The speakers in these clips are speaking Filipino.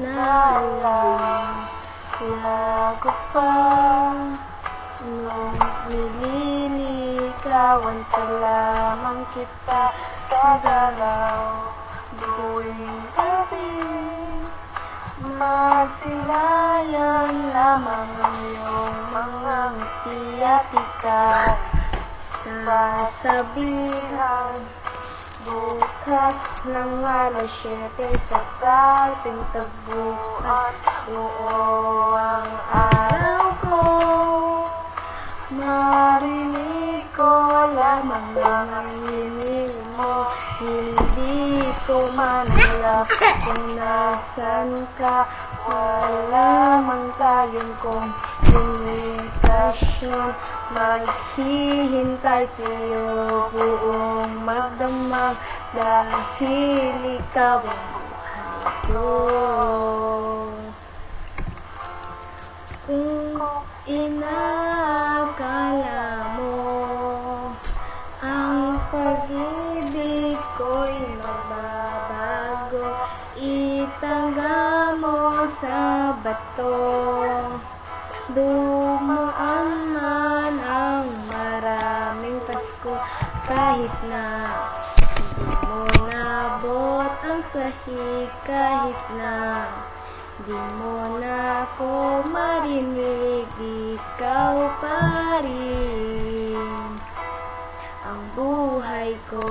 Naalala ko pa Nung nililigawan pa lamang kita Kagalaw buwing gabi Masilayan lamang ang iyong at ikaw Sasabihan Bukas ng alas 7 sa dating tagbuan. Buo ang araw ko Marinig ko lamang ang hiling mo. Hindi ko man alam kung nasan ka. Wala man tayong komunikasyon Maghihintay sa'yo buong magdamag Dahil ikaw ang buhay ko Kung inakala mo Ang pag-ibig ko'y magbabago Itangga mo sa bato. Dumaan na. Hindi mo nabot ang sahig Kahit na. Di mo na ako marinig Ikaw pa rin. Ang buhay ko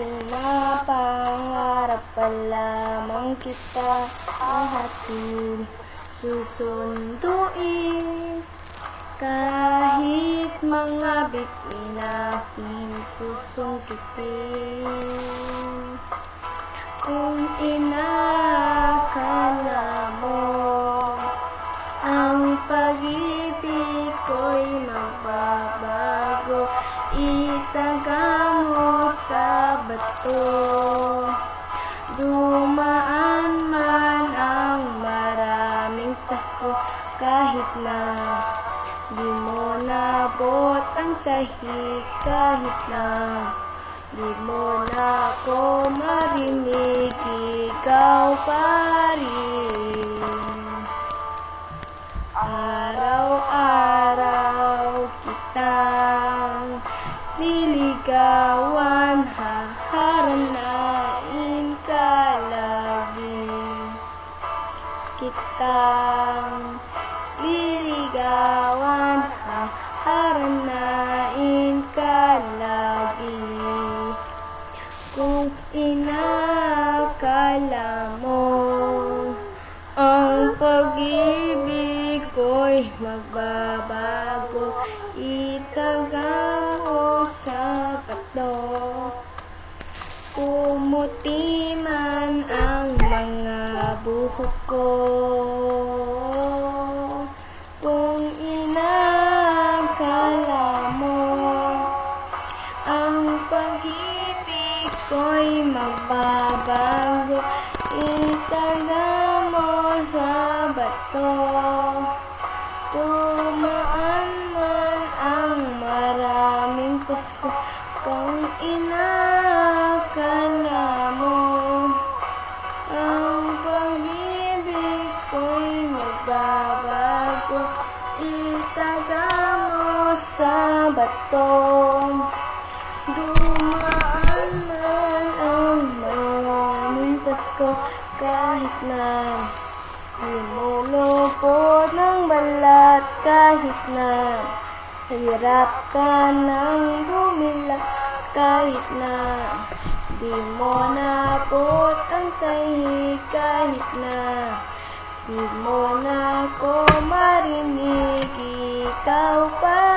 Nung pinapangarap pa lamang kita hatid susunduin Kahit mga bituin aking susungkitin. Kung inakala mo ang pag-ibig ko'y magbabago Itaga mo sa bato. Dumaan man ang maraming Pasko Kahit na di mo nabot ang sahig Kahit na di mo na ako marinig Ikaw pa Kitang liligawan Haharanain ka lagi. Kung inakala mo ang pag-ibig ko'y magbabago Itaga mo sa bato Pumuti man ang buhok ko Kung inakala mo ang pag-ibig ko'y magbabago. Itaga mo sa bato sa bato Dumaan man ang maraming Pasko kahit na di mo lupot ng balat kahit na hirap ka ng bumila kahit na di mo napot ang sahig kahit na di mo na ako marinig ikaw pa